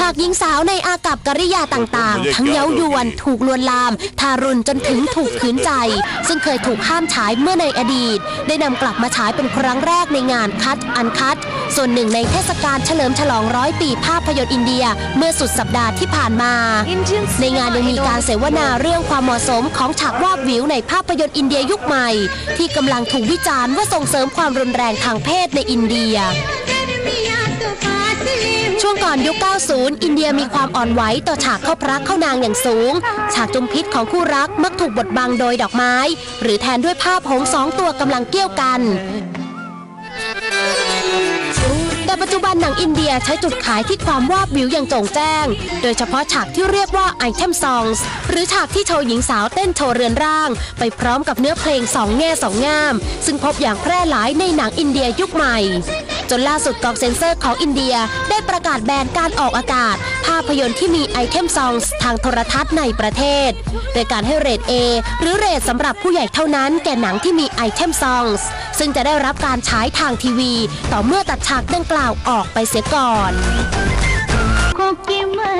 ฉากหญิงสาวในอากับกริยาต่างๆ ทั้งเย้ายวน ถูกลวนลาม ทารุณจนถึงถูกขืนใจ ซึ่งเคยถูกห้ามฉายเมื่อในอดีต ได้นำกลับมาฉายเป็นครั้งแรกในงานคัตอันคัตส่วนหนึ่งในเทศกาลเฉลิมฉลองร้อยปีภาพยนตร์อินเดีย เมื่อสุดสัปดาห์ที่ผ่านมา Indian ในงานยังมีการเสวนาเรื่องความเหมาะสมของฉากวาบวิวในภาพยนตร์อินเดียยุคใหม่ ที่กำลังถูกวิจารณ์ว่าส่งเสริมความรุนแรงทางเพศในอินเดีย ช่วงก่อนยุค 90 อินเดียมีความอ่อนไหวต่อฉากเข้าพระเข้านางอย่างสูง ฉากจุมพิษของคู่รักมักถูกบดบังโดยดอกไม้ หรือแทนด้วยภาพหงสองตัวกำลังเกี่ยวกันแต่ปัจจุบันหนังอินเดียใช้จุดขายที่ความวาบวิวอย่างโจ่งแจ้ง โดยเฉพาะฉากที่เรียกว่าไอเทมซองส์หรือฉากที่โชว์หญิงสาวเต้นโชว์เรือนร่าง ไปพร้อมกับเนื้อเพลงสองแง่สองงาม ซึ่งพบอย่างแพร่หลายในหนังอินเดียยุคใหม่ จนล่าสุดกองเซ็นเซอร์ของอินเดียได้ประกาศแบนการออกอากาศ ภาพยนตร์ที่มีไอเทมซองส์ทางโทรทัศน์ในประเทศ โดยการให้เรท A หรือเรทสำหรับผู้ใหญ่เท่านั้นแก่หนังที่มีไอเทมซองส์ซึ่งจะได้รับการฉายทางทีวี ต่อเมื่อตัดฉากดังกล่าวออกไปเสียก่อน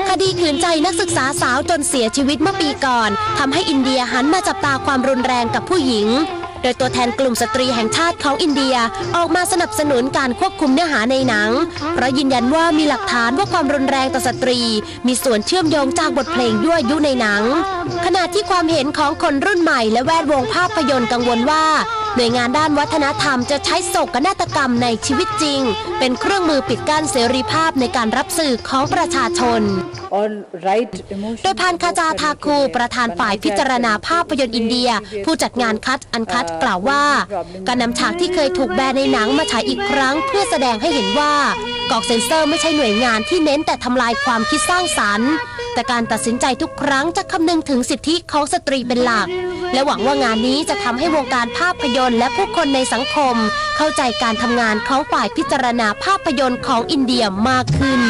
คดีขืนใจนักศึกษาสาวจนเสียชีวิตเมื่อปีก่อนทำให้อินเดียหันมาจับตาความรุนแรงกับผู้หญิง ดยตัวแทนกลุ่มสตรีแห่งชาติของอินเดียออกมาสนับสนุนการควบคุมเนื้อหาในหนัง เพราะยืนยันว่ามีหลักฐานว่าความรุนแรงต่อสตรี มีส่วนเชื่อมโยงจากบทเพลงยั่วยุในหนัง ขณะที่ความเห็นของคนรุ่นใหม่และแวดวงภาพยนตร์กังวลว่า หน่วยงานด้านวัฒนธรรมจะใช้โศกนาฏกรรมในชีวิตจริง เป็นเครื่องมือปิดกั้นเสรีภาพในการรับสื่อของประชาชน or right emotion โดยพานคาจาทาคูประธานฝ่ายพิจารณาภาพยนตร์อินเดีย ผู้จัดงานคัตอันคัตกล่าวว่า การนำฉากที่เคยถูกแบนในหนังมาฉายอีกครั้ง เพื่อแสดงให้เห็นว่า กอกเซนเซอร์ไม่ใช่หน่วยงานที่เน้นแต่ทำลายความคิดสร้างสารรค์ แต่การตัดสินใจทุกครั้งจะคำนึงถึงสิทธิของสตรีเป็นหลัก และหวังว่างานนี้จะทำให้วงการภาพยนตร์และผู้คนในสังคม เข้าใจการทำงานของฝ่ายพิจารณาภาพยนตร์ของอินเดียมากขึ้น